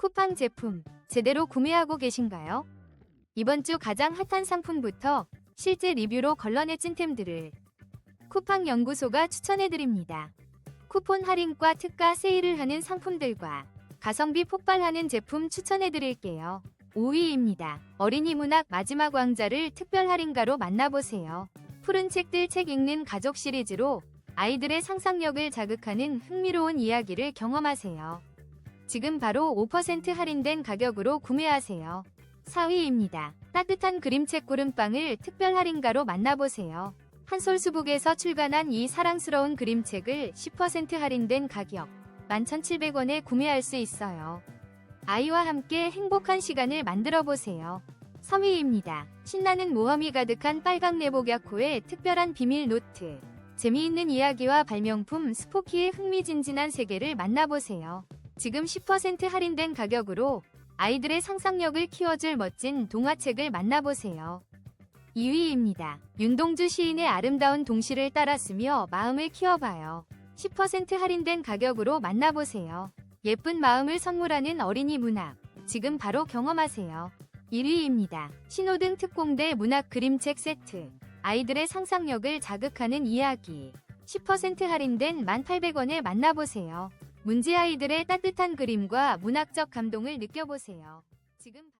쿠팡 제품 제대로 구매하고 계신가요? 이번 주 가장 핫한 상품부터 실제 리뷰로 걸러내 찐템들을 쿠팡 연구소가 추천해드립니다. 쿠폰 할인과 특가 세일을 하는 상품들과 가성비 폭발하는 제품 추천해드릴게요. 5위입니다. 어린이 문학 마지막 왕자를 특별 할인가로 만나보세요. 푸른 책들 책 읽는 가족 시리즈로 아이들의 상상력을 자극하는 흥미로운 이야기를 경험하세요. 지금 바로 5% 할인된 가격으로 구매하세요. 4위입니다. 따뜻한 그림책 구름빵을 특별 할인가로 만나보세요. 한솔수북에서 출간한 이 사랑스러운 그림책을 10% 할인된 가격 11,700원에 구매할 수 있어요. 아이와 함께 행복한 시간을 만들어 보세요. 3위입니다. 신나는 모험이 가득한 빨강 내복 야코의 특별한 비밀 노트. 재미있는 이야기와 발명품 스포키의 흥미진진한 세계를 만나보세요. 지금 10% 할인된 가격으로 아이들의 상상력을 키워줄 멋진 동화책을 만나보세요. 2위입니다. 윤동주 시인의 아름다운 동시를 따라 쓰며 마음을 키워봐요. 10% 할인된 가격으로 만나보세요. 예쁜 마음을 선물하는 어린이 문학. 지금 바로 경험하세요. 1위입니다. 신호등 특공대 문학 그림책 세트. 아이들의 상상력을 자극하는 이야기. 10% 할인된 1,800원에 만나보세요. 문제 아이들의 따뜻한 그림과 문학적 감동을 느껴보세요. 지금